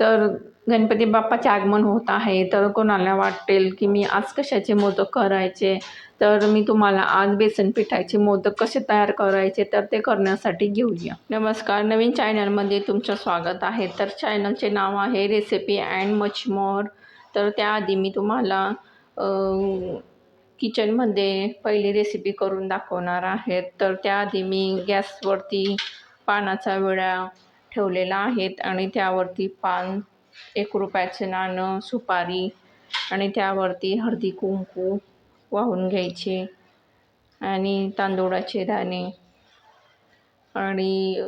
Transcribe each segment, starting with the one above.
तर गणपती बाप्पाचे आगमन होत आहे तर कोणाला वाटेल की मी आज कशाचे मोदक करायचे? तर मी तुम्हाला आज बेसन पिठाचे मोदक कसे तयार करायचे? तर ते करण्यासाठी घेऊया. नमस्कार नवीन चॅनलमध्ये तुमचं स्वागत आहे. तर चॅनलचे नाव आहे रेसिपी अँड मच मोर. तर त्याआधी मी तुम्हाला किचनमध्ये पहिली रेसिपी करून दाखवणार आहे. तर त्याआधी मी गॅसवरती पानाचा विळा ठेवलेला आहेत आणि त्यावरती पान एक रुपयाचे नाणं सुपारी आणि त्यावरती हळदी कुंकू वाहून घ्यायचे आणि तांदूळाचे दाणे आणि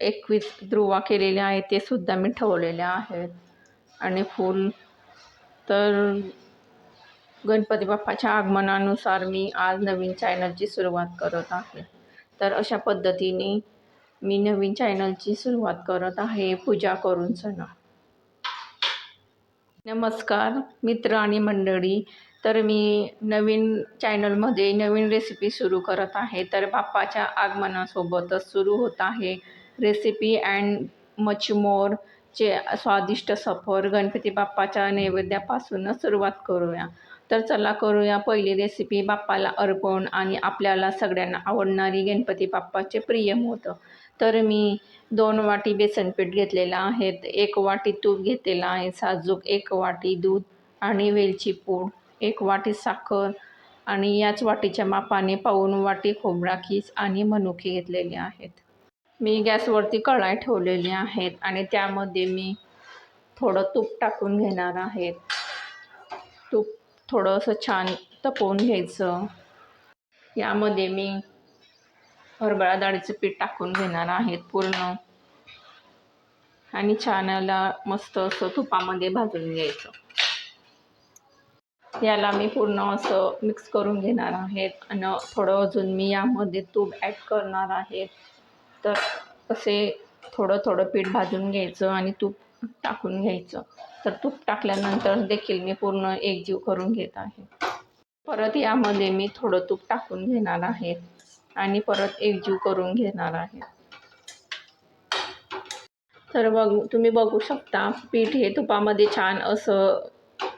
एकवीस ध्रुवा केलेले आहेत ते सुद्धा मी ठेवलेले आहेत. आणि फूल. तर गणपती बाप्पाच्या आगमनानुसार मी आज नवीन चॅनलची सुरुवात करत आहे. तर अशा पद्धतीने मी नवीन चॅनलची सुरुवात करत आहे. पूजा करून सण नमस्कार मित्र आणि मंडळी. तर मी नवीन चॅनलमध्ये नवीन रेसिपी सुरू करत आहे. तर बाप्पाच्या आगमनासोबतच सुरू होत आहे रेसिपी अँड मच मोरचे स्वादिष्ट सफर गणपती बाप्पाच्या नैवेद्यापासूनच सुरुवात करूया. तर चला करूया पहिली रेसिपी बाप्पाला अर्पण आणि आपल्याला सगळ्यांना आवडणारी गणपती बाप्पाचे प्रिय मोदक. तर मी दोन वाटी बेसनपीठ घेतलेलं आहे. एक वाटी तूप घेतलेलं आहे साजूक एक वाटी दूध आणि वेलची पूड एक वाटी साखर आणि याच वाटीच्या मापाने पाऊन वाटी खोबरा खीस आणि मनुके घेतलेले आहेत. मी गॅसवरती कढाई ठेवलेली आहेत आणि त्यामध्ये मी थोडं तूप टाकून घेणार आहेत तूप थोडंसं छान तपवून घ्यायचं. यामध्ये मी हरभरा डाळीचं पीठ टाकून घेणार आहेत पूर्ण. आणि छानला मस्त असं तुपामध्ये भाजून घ्यायचं. याला मी पूर्ण असं मिक्स करून घेणार आहेत. आणि थोडं अजून मी यामध्ये तूप ॲड करणार आहे. तर असे थोडं थोडं पीठ भाजून घ्यायचं आणि तूप टाकून घ्यायचं. तर तूप टाकल्यानंतर देखील मी पूर्ण एकजीव करून घेत आहे. परत यामध्ये मी थोडं तूप टाकून घेणार आहे. आणि परत एकजीव करून घेणार आहे. तर बघ तुम्ही बघू शकता पीठ हे तुपामध्ये छान असं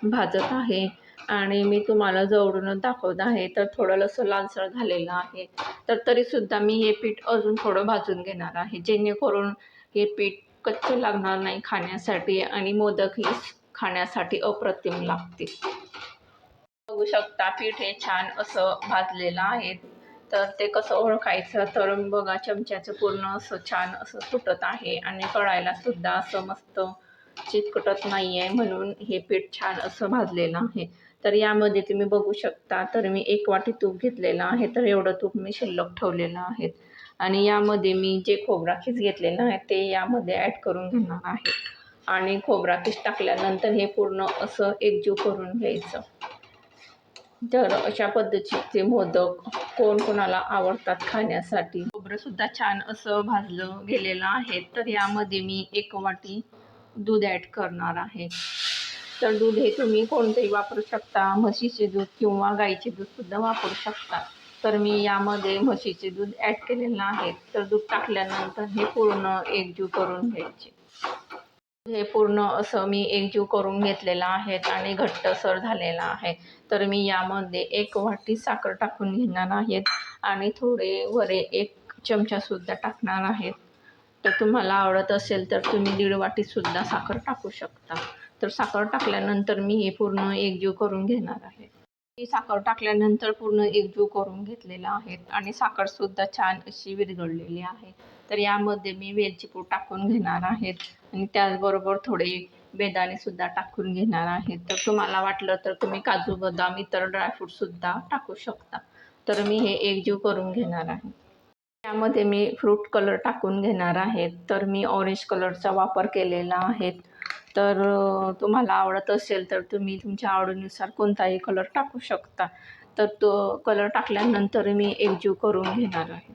भाजत आहे. आणि मी तुम्हाला जवळूनच दाखवत आहे तर थोडं असं लालसर झालेलं आहे. तर तरीसुद्धा मी हे पीठ अजून थोडं भाजून घेणार आहे जेणेकरून हे पीठ कच्चं लागणार नाही खाण्यासाठी आणि मोदकही खाण्यासाठी अप्रतिम लागतील. बघू शकता पीठ हे छान असं भाजलेलं आहे. तर ते कसं ओळखायचं? तर बघा चमच्याचं पूर्ण असं छान असं तुटत आहे आणि कळायला सुद्धा असं मस्त चिटकटत नाही आहे म्हणून हे पीठ छान असं भाजलेलं आहे. तर यामध्ये तुम्ही बघू शकता. तर मी एक वाटी तूप घेतलेलं आहे. तर एवढं तूप मी शिल्लक ठेवलेलं आहे. आणि यामध्ये मी जे खोबरा खीस घेतलेलं आहे ते यामध्ये ॲड करून घेणार आहे. आणि खोबरा खीस टाकल्यानंतर हे पूर्ण असं एकजीव करून घ्यायचं. तर अशा पद्धतीचे मोदक कोण कोणाला आवडतात खाण्यासाठी? खोबरंसुद्धा छान असं भाजलं गेलेलं आहे. तर यामध्ये मी एक वाटी दूध ॲड करणार आहे. तर दूध हे तुम्ही कोणतेही वापरू शकता. म्हशीचे दूध किंवा गाईचे दूधसुद्धा वापरू शकता. तर मी यामध्ये म्हशीचे दूध ॲड केलेलं आहे. तर दूध टाकल्यानंतर हे पूर्ण एकजीव करून घ्यायचे. हे पूर्ण असं मी एकजीव करून घेतलेलं आहे आणि घट्टसर झालेला आहे. तर मी यामध्ये एक वाटी साखर टाकून घेणार आहेत आणि थोडे वरे एक चमचासुद्धा टाकणार आहेत. तर तुम्हाला आवडत असेल तर तुम्ही दीड वाटीसुद्धा साखर टाकू शकता. तर साखर टाकल्यानंतर मी हे पूर्ण एकजीव करून घेणार आहे. ही साखर टाकल्यानंतर पूर्ण एकजीव करून घेतलेला आहे आणि साखरसुद्धा छान अशी विरघळलेली आहे. तर यामध्ये मी वेलची पूड टाकून घेणार आहेत आणि त्याचबरोबर थोडे बेदाणेसुद्धा टाकून घेणार आहेत तर तुम्हाला वाटलं तर तुम्ही काजू बदाम इतर ड्रायफ्रूटसुद्धा टाकू शकता. तर मी हे एकजीव करून घेणार आहे. यामध्ये मी फ्रूट कलर टाकून घेणार आहे. तर मी ऑरेंज कलरचा वापर केलेला आहे. तर तुम्हाला आवडत असेल तर तुम्ही तुमच्या आवडीनुसार कोणताही कलर टाकू शकता. तर तो कलर टाकल्यानंतर मी एकजीव करून घेणार आहे.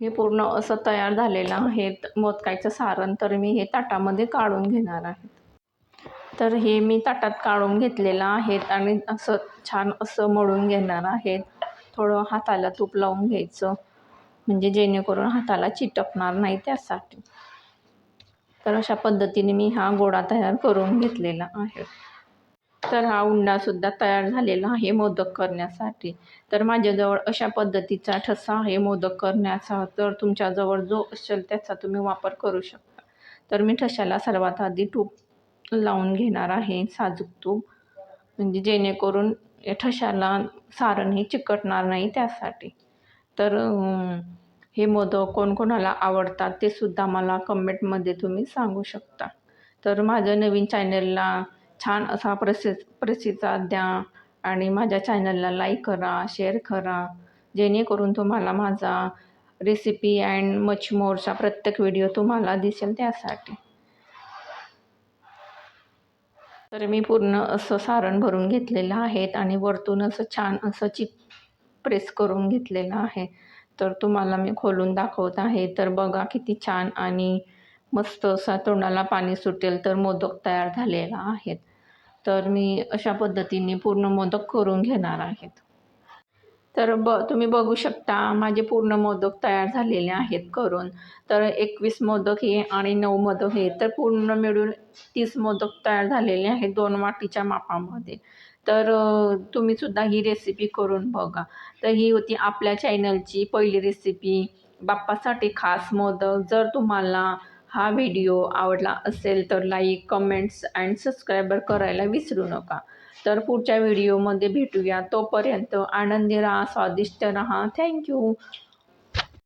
हे पूर्ण असं तयार झालेलं आहे. मोदकायचं सारण तर मी हे ताटामध्ये काढून घेणार आहे. तर हे मी ताटात काढून घेतलेलं आहेत आणि असं छान असं मळून घेणार आहेत थोडं हाताला तूप लावून घ्यायचं. म्हणजे जेणेकरून हाताला चिटकणार नाही त्यासाठी. तर अशा पद्धतीने मी हा गोळा तयार करून घेतलेला आहे. तर हा उंडासुद्धा तयार झालेला आहे मोदक करण्यासाठी. तर माझ्याजवळ अशा पद्धतीचा ठसा आहे मोदक करण्याचा. तर तुमच्याजवळ जो असेल त्याचा तुम्ही वापर करू शकता. तर मी ठशाला सर्वात आधी तूप लावून घेणार आहे साजूक तूप. म्हणजे जेणेकरून ठशाला सारण हे चिकटणार नाही त्यासाठी. तर हे मोदक कोणकोणाला आवडतात ते सुद्धा मला कमेंटमध्ये तुम्ही सांगू शकता. तर माझं नवीन चॅनलला छान असा प्रसि प्रतिसाद द्या आणि माझ्या चॅनलला लाईक करा शेअर करा. जेणेकरून तुम्हाला माझा रेसिपी अँड मच मोरचा प्रत्येक व्हिडिओ तुम्हाला दिसेल त्यासाठी. तर मी पूर्ण असं सारण भरून घेतलेलं आहे आणि वरतून असं छान असं चिप प्रेस करून घेतलेलं आहे. तर तुम्हाला मी खोलून दाखवत आहे. तर बघा किती छान आणि मस्त असा तोंडाला पाणी सुटेल तर मोदक तयार झालेला आहेत. तर मी अशा पद्धतीने पूर्ण मोदक करून घेणार आहेत. तर ब तुम्ही बघू शकता माझे पूर्ण मोदक तयार झालेले आहेत करून. तर एकवीस मोदक हे आणि नऊ मोदक हे तर पूर्ण मिळून तीस मोदक तयार झालेले आहेत दोन वाटीच्या मापामध्ये. तर तुम्हीसुद्धा ही रेसिपी करून बघा. तर ही होती आपल्या चॅनलची पहिली रेसिपी बाप्पासाठी खास मोदक. जर तुम्हाला हा व्हिडिओ आवडला असेल तर लाईक कमेंट्स अँड सबस्क्रायबर करायला विसरू नका. तर पुढच्या व्हिडिओमध्ये भेटूया. तोपर्यंत आनंदी राहा स्वादिष्ट राहा. थँक्यू